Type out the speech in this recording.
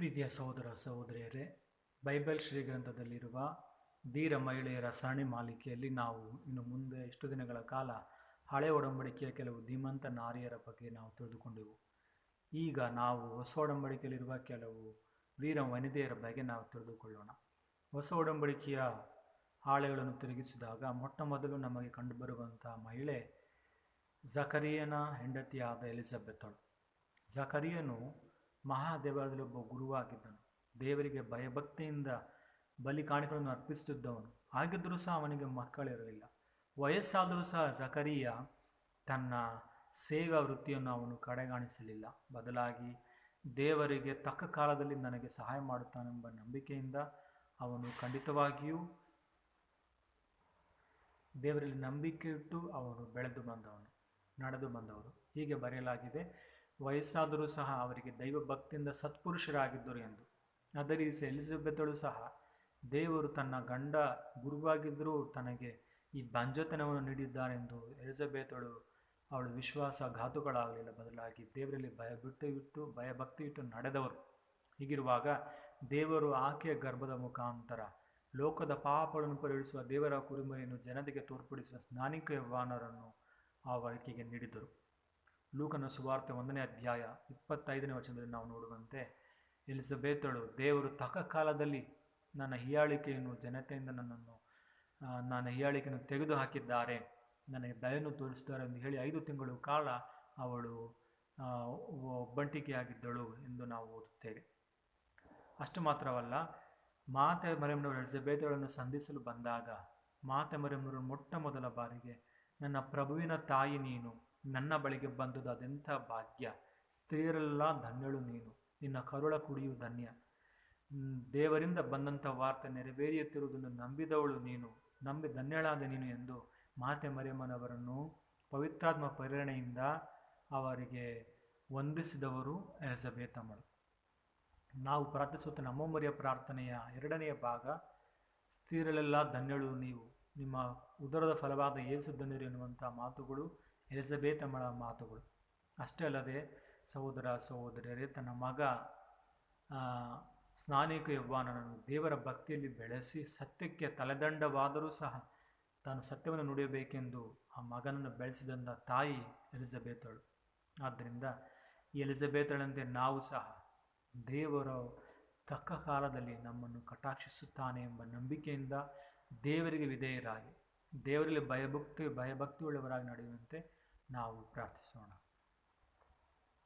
ಪ್ರೀತಿಯ ಸಹೋದರ ಸಹೋದರಿಯರೇ, ಬೈಬಲ್ ಶ್ರೀಗ್ರಂಥದಲ್ಲಿರುವ ಧೀರ ಮಹಿಳೆಯರ ಸರಣಿ ಮಾಲಿಕೆಯಲ್ಲಿ ನಾವು ಇನ್ನು ಮುಂದೆ ಇಷ್ಟು ದಿನಗಳ ಕಾಲ ಹಳೆ ಒಡಂಬಡಿಕೆಯ ಕೆಲವು ಧೀಮಂತ ನಾರಿಯರ ಬಗ್ಗೆ ನಾವು ತಿಳಿದುಕೊಂಡೆವು. ಈಗ ನಾವು ಹೊಸ ಒಡಂಬಡಿಕೆಯಲ್ಲಿರುವ ಕೆಲವು ವೀರ ವನಿತೆಯರ ಬಗ್ಗೆ ನಾವು ತಿಳಿದುಕೊಳ್ಳೋಣ. ಹೊಸ ಒಡಂಬಡಿಕೆಯ ಹಾಳೆಗಳನ್ನು ತಿರುಗಿಸಿದಾಗ ಮೊಟ್ಟ ಮೊದಲು ನಮಗೆ ಕಂಡುಬರುವಂಥ ಮಹಿಳೆ ಜಕರಿಯನ ಹೆಂಡತಿಯಾದ ಎಲಿಜಬೆತ್ತಳು ಜಕರಿಯನು ಮಹಾದೇವಾಲಯದಲ್ಲಿ ಒಬ್ಬ ಗುರುವಾಗಿದ್ದನು. ದೇವರಿಗೆ ಭಯಭಕ್ತಿಯಿಂದ ಬಲಿ ಕಾಣಿಕೆಗಳನ್ನು ಅರ್ಪಿಸುತ್ತಿದ್ದವನು. ಹಾಗಿದ್ದರೂ ಸಹ ಅವನಿಗೆ ಮಕ್ಕಳಿರಲಿಲ್ಲ. ವಯಸ್ಸಾದರೂ ಸಹ ಜಕರಿಯ ತನ್ನ ಸೇವಾ ವೃತ್ತಿಯನ್ನು ಅವನು ಕಡೆಗಾಣಿಸಲಿಲ್ಲ. ಬದಲಾಗಿ ದೇವರಿಗೆ ತಕ್ಕ ಕಾಲದಲ್ಲಿ ನನಗೆ ಸಹಾಯ ಮಾಡುತ್ತಾನೆಂಬ ನಂಬಿಕೆಯಿಂದ ಅವನು ಖಂಡಿತವಾಗಿಯೂ ದೇವರಲ್ಲಿ ನಂಬಿಕೆ ಇಟ್ಟು ಅವನು ಬೆಳೆದು ಬಂದವನು, ನಡೆದು ಬಂದವರು ಹೀಗೆ ಬರೆಯಲಾಗಿದೆ. ವಯಸ್ಸಾದರೂ ಸಹ ಅವರಿಗೆ ದೈವ ಭಕ್ತಿಯಿಂದ ಸತ್ಪುರುಷರಾಗಿದ್ದರು ಎಂದು. ಅದೇ ರೀತಿ ಎಲಿಜಬೆತ್ಳು ಸಹ ದೇವರು ತನ್ನ ಗಂಡ ಗುರುವಾಗಿದ್ದರೂ ತನಗೆ ಈ ಬಂಜತನವನ್ನು ನೀಡಿದ್ದಾನೆಂದು ಎಲಿಜಬೆತ್ಳು ಅವಳು ವಿಶ್ವಾಸಘಾತುಗಳಾಗಲಿಲ್ಲ. ಬದಲಾಗಿ ದೇವರಲ್ಲಿ ಭಯ ಬಿಟ್ಟು ಇಟ್ಟು, ಭಯಭಕ್ತಿ ಇಟ್ಟು ನಡೆದವರು. ಹೀಗಿರುವಾಗ ದೇವರು ಆಕೆಯ ಗರ್ಭದ ಮುಖಾಂತರ ಲೋಕದ ಪಾಪಗಳನ್ನು ಪರಿಹರಿಸುವ ದೇವರ ಕುರಿಮರಿಯನ್ನು ಜನತೆಗೆ ತೋರ್ಪಡಿಸುವ ಸ್ನಾನಿಕ ಯವ್ವಾನರನ್ನು ಆವರಿಕೆಗೆ ನೀಡಿದರು ಲೂಕನ ಸುವಾರ್ತೆ ಒಂದನೇ ಅಧ್ಯಾಯ ಇಪ್ಪತ್ತೈದನೇ ವಚನದಲ್ಲಿ ನಾವು ನೋಡುವಂತೆ, ಎಲಿಸಬೇತಳು, ದೇವರು ತಕ ಕಾಲದಲ್ಲಿ ನನ್ನ ಹೀಯಾಳಿಕೆಯನ್ನು, ಜನತೆಯಿಂದ ನನ್ನನ್ನು ನನ್ನ ಹೀಯಾಳಿಕೆಯನ್ನು ತೆಗೆದು ಹಾಕಿದ್ದಾರೆ ನನಗೆ ದಯನ್ನು ತೋರಿಸಿದ್ದಾರೆ ಎಂದು ಹೇಳಿ ಐದು ತಿಂಗಳು ಕಾಲ ಅವಳು ಒಬ್ಬಂಟಿಕೆಯಾಗಿದ್ದಳು ಎಂದು ನಾವು ಓದುತ್ತೇವೆ. ಅಷ್ಟು ಮಾತ್ರವಲ್ಲ, ಮಾತೆ ಮರೆಯಮ್ಮನವರು ಎಲಿಸಬೇತಳನ್ನು ಸಂಧಿಸಲು ಬಂದಾಗ, ಮಾತೆ ಮರೆಯಮ್ಮನವರು ಮೊಟ್ಟ ಮೊದಲ ಬಾರಿಗೆ, ನನ್ನ ಪ್ರಭುವಿನ ತಾಯಿ ನೀನು ನನ್ನ ಬಳಿಗೆ ಬಂದುದು ಅದೆಂಥ ಭಾಗ್ಯ? ಸ್ತ್ರೀಯರೆಲ್ಲ ಧನ್ಯಳು ನೀನು. ನಿನ್ನ ಕರುಳ ಕುಡಿಯು ಧನ್ಯ. ದೇವರಿಂದ ಬಂದಂಥ ವಾರ್ತೆ ನೆರವೇರಿಯುತ್ತಿರುವುದನ್ನು ನಂಬಿದವಳು ನೀನು. ನಂಬಿ ಧನ್ಯಳಾದ ನೀನು ಎಂದು ಮಾತೆ ಮರಿಯಮ್ಮನವರನ್ನು ಪವಿತ್ರಾತ್ಮ ಪ್ರೇರಣೆಯಿಂದ ಅವರಿಗೆ ವಂದಿಸಿದವರು ಎಲಿಜಬೆತಮ್ಮಳು. ನಾವು ಪ್ರಾರ್ಥಿಸುತ್ತ ನಮ್ಮ ಪ್ರಾರ್ಥನೆಯ ಎರಡನೆಯ ಭಾಗ ಸ್ತ್ರೀಯರೆಲ್ಲ ಧನ್ಯಳು ನೀವು. ನಿಮ್ಮ ಉದರದ ಫಲವಾದ ಏಸು ಧನ್ಯರು ಎನ್ನುವಂಥ ಮಾತುಗಳು ಎಲಿಜಬೆತಮ್ಮಳ ಮಾತುಗಳು. ಅಷ್ಟೇ ಅಲ್ಲದೆ ಸಹೋದರ ಸಹೋದರಿಯರೇ, ತನ್ನ ಮಗ ಸ್ನಾನಿಕ ಯವ್ವಾನನನ್ನು ದೇವರ ಭಕ್ತಿಯಲ್ಲಿ ಬೆಳೆಸಿ ಸತ್ಯಕ್ಕೆ ತಲೆದಂಡವಾದರೂ ಸಹ ತಾನು ಸತ್ಯವನ್ನು ನುಡಿಯಬೇಕೆಂದು ಆ ಮಗನನ್ನು ಬೆಳೆಸಿದಂಥ ತಾಯಿ ಎಲಿಜಬೇತಳು. ಆದ್ದರಿಂದ ಎಲಿಜಬೆತಳಂತೆ ನಾವು ಸಹ ದೇವರ ತಕ್ಕ ಕಾಲದಲ್ಲಿ ನಮ್ಮನ್ನು ಕಟಾಕ್ಷಿಸುತ್ತಾನೆ ಎಂಬ ನಂಬಿಕೆಯಿಂದ ದೇವರಿಗೆ ವಿಧೇಯರಾಗಿ, ದೇವರಲ್ಲಿ ಭಯಭಕ್ತಿ, ಭಯಭಕ್ತಿಯುಳ್ಳವರಾಗಿ ನಡೆಯುವಂತೆ ನಾವು ಪ್ರಾರ್ಥಿಸೋಣ.